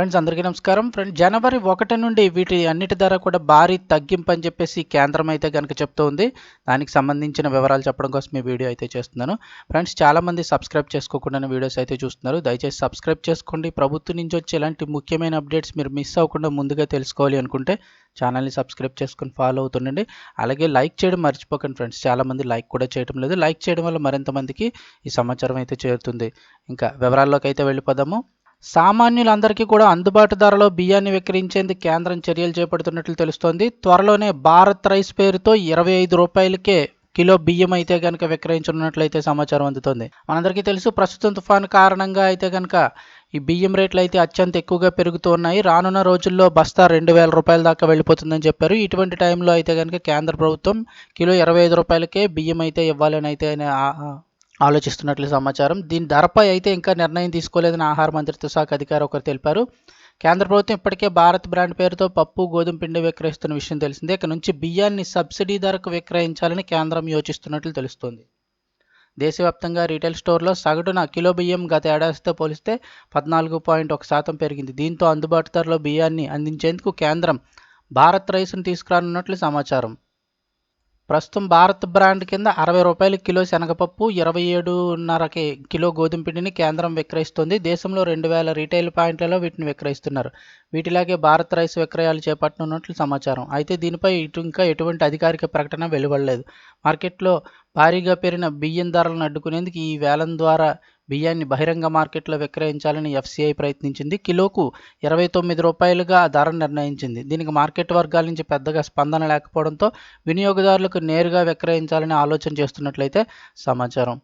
Friends అందరికీ నమస్కారం. Friend జనవరి ఒకటి నుండి వీటి అన్నిటి ధర కూడా భారీ తగ్గింపు అని చెప్పేసి కేంద్రం అయితే కనుక చెప్తూ ఉంది. దానికి సంబంధించిన వివరాలు చెప్పడం కోసం ఈ వీడియో అయితే చేస్తున్నాను. ఫ్రెండ్స్ చాలామంది సబ్స్క్రైబ్ చేసుకోకుండా వీడియోస్ అయితే చూస్తున్నారు. దయచేసి సబ్స్క్రైబ్ చేసుకోండి. ప్రభుత్వం నుంచి వచ్చే ఇలాంటి ముఖ్యమైన అప్డేట్స్ మీరు మిస్ అవ్వకుండా ముందుగా తెలుసుకోవాలి అనుకుంటే ఛానల్ని సబ్స్క్రైబ్ చేసుకుని ఫాలో అవుతుండండి. అలాగే లైక్ చేయడం మర్చిపోకండి ఫ్రెండ్స్. చాలామంది లైక్ కూడా చేయడం లేదు. లైక్ చేయడం వల్ల మరింత మందికి ఈ సమాచారం అయితే చేరుతుంది. ఇంకా వివరాల్లోకి అయితే వెళ్ళిపోదాము. సామాన్యులందరికీ కూడా అందుబాటు ధరలో బియ్యాన్ని విక్రయించేందుకు కేంద్రం చర్యలు చేపడుతున్నట్లు తెలుస్తోంది. త్వరలోనే భారత్ రైస్ పేరుతో ఇరవై ఐదు రూపాయలకే కిలో బియ్యం అయితే కనుక విక్రయించనున్నట్లయితే సమాచారం అందుతోంది. మనందరికీ తెలుసు ప్రస్తుతం తుఫాను కారణంగా అయితే కనుక ఈ బియ్యం రేట్లు అయితే అత్యంత ఎక్కువగా పెరుగుతూ ఉన్నాయి. రానున్న రోజుల్లో బస్తా రెండు వేల రూపాయల దాకా వెళ్ళిపోతుందని చెప్పారు. ఇటువంటి టైంలో అయితే కనుక కేంద్ర ప్రభుత్వం కిలో ఇరవై ఐదు రూపాయలకే బియ్యం అయితే ఇవ్వాలని అయితే ఆలోచిస్తున్నట్లు సమాచారం. దీని ధరపై అయితే ఇంకా నిర్ణయం తీసుకోలేదని ఆహార మంత్రిత్వ శాఖ అధికారి ఒకరు తెలిపారు. కేంద్ర ప్రభుత్వం ఇప్పటికే భారత్ బ్రాండ్ పేరుతో పప్పు గోధుమ పిండి విక్రయిస్తున్న విషయం తెలిసిందే. ఇక నుంచి బియ్యాన్ని సబ్సిడీ ధరకు విక్రయించాలని కేంద్రం యోచిస్తున్నట్లు తెలుస్తోంది. దేశవ్యాప్తంగా రీటైల్ స్టోర్లో సగటున కిలో బియ్యం గత ఏడాదితో పోలిస్తే పద్నాలుగు పాయింట్ ఒక శాతం పెరిగింది. దీంతో అందుబాటు ధరలో బియ్యాన్ని అందించేందుకు కేంద్రం భారత్ రైస్ను తీసుకురానున్నట్లు సమాచారం. ప్రస్తుతం భారత్ బ్రాండ్ కింద అరవై రూపాయల కిలో శనగపప్పు ఇరవై ఏడున్నరకి కిలో గోధుమ పిండిని కేంద్రం విక్రయిస్తుంది. దేశంలో రెండు వేల రీటైల్ పాయింట్లలో వీటిని విక్రయిస్తున్నారు. వీటిలాగే భారత్ రైస్ విక్రయాలు చేపట్టనున్నట్లు సమాచారం. అయితే దీనిపై ఇటు ఇంకా ఎటువంటి అధికారిక ప్రకటన వెలువడలేదు. మార్కెట్లో భారీగా పెరిగిన బియ్యం ధరలను అడ్డుకునేందుకు ఈ వేలం ద్వారా బియ్యాన్ని బహిరంగ మార్కెట్లో విక్రయించాలని ఎఫ్సిఐ ప్రయత్నించింది. కిలోకు ఇరవై తొమ్మిది రూపాయలుగా ధర నిర్ణయించింది. దీనికి మార్కెట్ వర్గాల నుంచి పెద్దగా స్పందన లేకపోవడంతో వినియోగదారులకు నేరుగా విక్రయించాలని ఆలోచన చేస్తున్నట్లయితే సమాచారం.